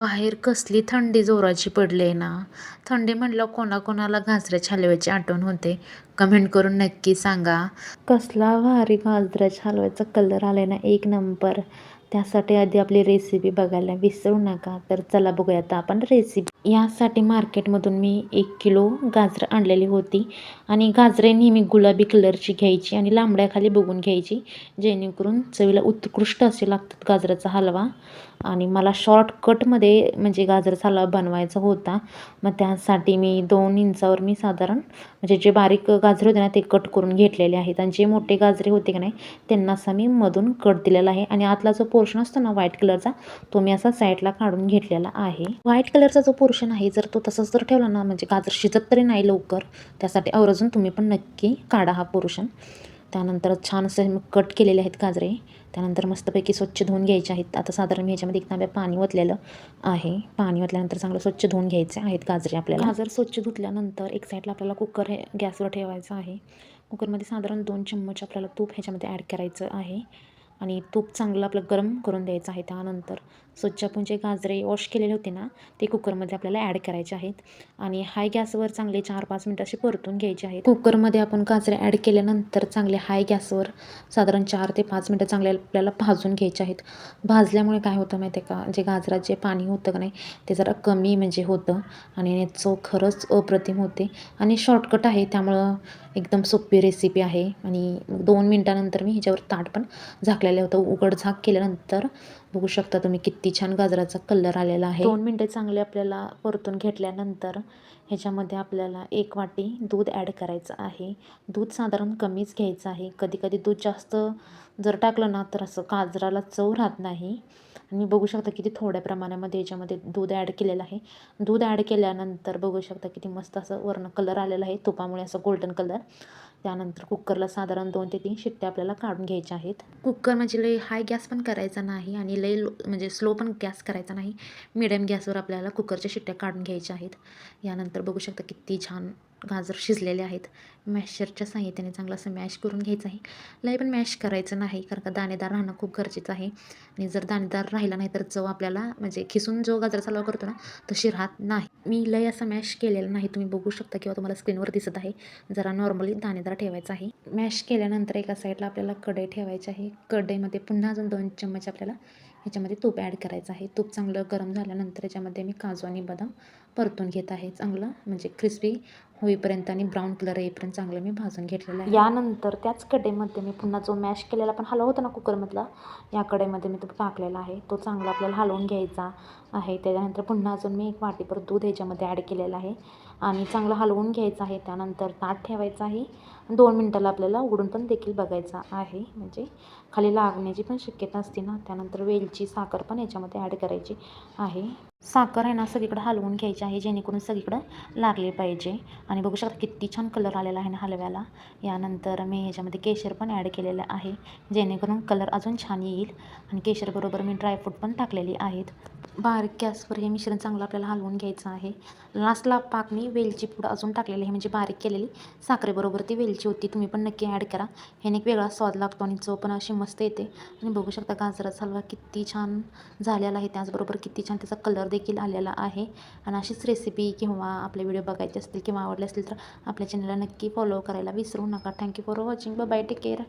बाहेर कसली थंडी जोराची पडली आहे ना? थंडी म्हटलं कोणाकोणाला गाजराच्या हलव्याची आठवण होते. कमेंट करून नक्की सांगा. कसला भारी गाजराच्या हलव्याचा कलर आला ना एक नंबर. त्यासाठी आधी आपली रेसिपी बघायला विसरू नका. तर चला बघूया आता आपण रेसिपी यासाठी मार्केटमधून मी एक किलो गाजरं आणलेली होती. आणि गाजरे नेहमी गुलाबी कलरची घ्यायची आणि लांबड्याखाली बघून घ्यायची. जेणेकरून चवीला उत्कृष्ट असे लागतात गाजराचा हलवा. आणि मला शॉर्टकटमध्ये म्हणजे गाजराचा हलवा बनवायचा होता. मग त्यासाठी मी दोन इंचावर मी साधारण म्हणजे जे बारीक गाजरे होते ना ते कट करून घेतलेले आहेत. आणि जे मोठे गाजरे होते का नाही त्यांना असा मी मधून कट दिलेला आहे. आणि आतला जो पोर्शन असतो ना व्हाईट कलरचा तो मी असा साईडला काढून घेतलेला आहे. व्हाईट कलरचा जो पोर्शन आहे. जर तो तसाच जर ठेवला ना म्हणजे गाजर शिजत तरी नाही लवकर. त्यासाठी आवर्जून तुम्ही पण नक्की काढा हा पोर्शन त्यानंतर छान असे कट केलेले आहेत गाजरे. त्यानंतर मस्तपैकी स्वच्छ धुवून घ्यायचे आहेत. आता साधारण मी ह्याच्यामध्ये एक नाव्या पाणी ओतलेलं आहे. पाणी ओतल्यानंतर चांगलं स्वच्छ धुवून घ्यायचे आहेत गाजरे आपल्याला. गाजर स्वच्छ धुतल्यानंतर एक साईडला आपल्याला कुकर हे गॅसवर ठेवायचं आहे. कुकरमध्ये साधारण दोन चम्मच आपल्याला तूप ह्याच्यामध्ये ॲड करायचं आहे. आणि तूप चांगलं आपलं गरम करून द्यायचं आहे त्यानंतर. स्वच्छ आपण जे गाजरे वॉश केलेले होते ना ते कुकरमध्ये आपल्याला ॲड करायचे आहेत. आणि हाय गॅसवर चांगले चार पाच मिनटं असे परतून घ्यायचे आहेत. कुकरमध्ये आपण गाजरे ॲड केल्यानंतर चांगले हाय गॅसवर साधारण चार ते पाच मिनटं चांगले आपल्याला भाजून घ्यायचे आहेत. भाजल्यामुळे काय होतं माहिती आहे का? जे गाजरात जे पाणी होतं का नाही ते जरा कमी म्हणजे होतं आणि चव खरंच अप्रतिम होते. आणि शॉर्टकट आहे त्यामुळं एकदम सोपी रेसिपी आहे. आणि दोन मिनटानंतर मी ह्याच्यावर ताट पण झाकलेलं होतं. उघड झाक केल्यानंतर बघू शकता तुम्ही किती छान गाजराचा कलर आलेला आहे. दोन मिनटे चांगले आपल्याला परतून घेतल्यानंतर ह्याच्यामध्ये आपल्याला एक वाटी दूध ॲड करायचं आहे. दूध साधारण कमीच घ्यायचं आहे. कधीकधी दूध जास्त जर टाकलं ना तर असं गाजराला चव राहत नाही. आणि बघू शकता किती थोड्या प्रमाणामध्ये याच्यामध्ये दूध ॲड केलेलं आहे. दूध ॲड केल्यानंतर बघू शकता किती मस्त असं वर्ण कलर आलेला आहे. तुपामुळे असं गोल्डन कलर त्यानंतर कुकरला साधारण दोन ते तीन शिट्ट्या आपल्याला काढून घ्यायच्या आहेत. कुकर म्हणजे लई हाय गॅस पण करायचा नाही आणि लई लो म्हणजे स्लो पण गॅस करायचा नाही. मिडियम गॅसवर आपल्याला कुकरच्या शिट्ट्या काढून घ्यायच्या आहेत. यानंतर बघू शकता किती छान गाजर शिजलेले आहेत. मॅशरच्या साह्याने चांगलं असं मॅश करून घ्यायचं आहे. लई पण मॅश करायचं नाही कारण का दाणेदार राहणं खूप गरजेचं आहे. आणि जर दाणेदार राहिला नाही तर चव आपल्याला म्हणजे खिसून जो गाजर चालवा करतो ना तशी राहत नाही. मी लय असा मॅश केलेला नाही. तुम्ही बघू शकता किंवा तुम्हाला स्क्रीनवर दिसत आहे. जरा नॉर्मली दाणेदार ठेवायचा आहे. मॅश केल्यानंतर एका साईडला आपल्याला कढई ठेवायची आहे. कढईमध्ये पुन्हा अजून दोन चम्मच आपल्याला ह्याच्यामध्ये तूप ॲड करायचं आहे. तूप चांगलं गरम झाल्यानंतर याच्यामध्ये मी काजू आणि बदाम परतून घेत आहे. चांगलं म्हणजे क्रिस्पी होईपर्यंत आणि ब्राऊन कलर येईपर्यंत चांगलं मी भाजून घेतलेलं आहे. यानंतर त्याच कडेमध्ये मी पुन्हा जो मॅश केलेला पण हलव होता ना कुकरमधला या कडेमध्ये मी तो टाकलेला आहे. तो चांगला आपल्याला हलवून घ्यायचा आहे. त्याच्यानंतर पुन्हा अजून मी एक वाटीभर दूध ह्याच्यामध्ये ॲड केलेलं आहे. आणि चांगलं हलवून घ्यायचं आहे. त्यानंतर ताट ठेवायचं आहे. दोन मिनटाला आपल्याला उघडून पण देखील बघायचा आहे. म्हणजे खाली लागण्याची पण शक्यता असते ना. त्यानंतर वेलची साखर पण याच्यामध्ये ॲड करायची आहे. साखर आहे ना सगळीकडं हलवून घ्यायची आहे जेणेकरून सगळीकडं लागले पाहिजे. आणि बघू शकता किती छान कलर आलेला आहे ना हलव्याला. यानंतर मी ह्याच्यामध्ये केशर पण ॲड केलेलं आहे जेणेकरून कलर अजून छान येईल. आणि केशरबरोबर मी ड्रायफ्रूट पण टाकलेली आहेत. बारीक गॅसवर हे मिश्रण चांगलं आपल्याला हलवून घ्यायचं आहे. लास्टला पाक मी वेलची पूड अजून टाकलेली आहे म्हणजे बारीक केलेली. साखरेबरोबर ती वेलची होती तुम्ही पण नक्की ॲड करा. ह्याने एक वेगळा स्वाद लागतो आणि चव पण अशी मस्त येते. आणि बघू शकता गाजराचा हलवा किती छान झालेला आहे त्याचबरोबर किती छान त्याचा कलर देखील आलेला आहे. आणि अशीच रेसिपी किंवा आपले व्हिडिओ बघायचे असतील किंवा आवडले असतील तर आपल्या चॅनलला नक्की फॉलो करायला विसरू नका. Thank you for watching bye take care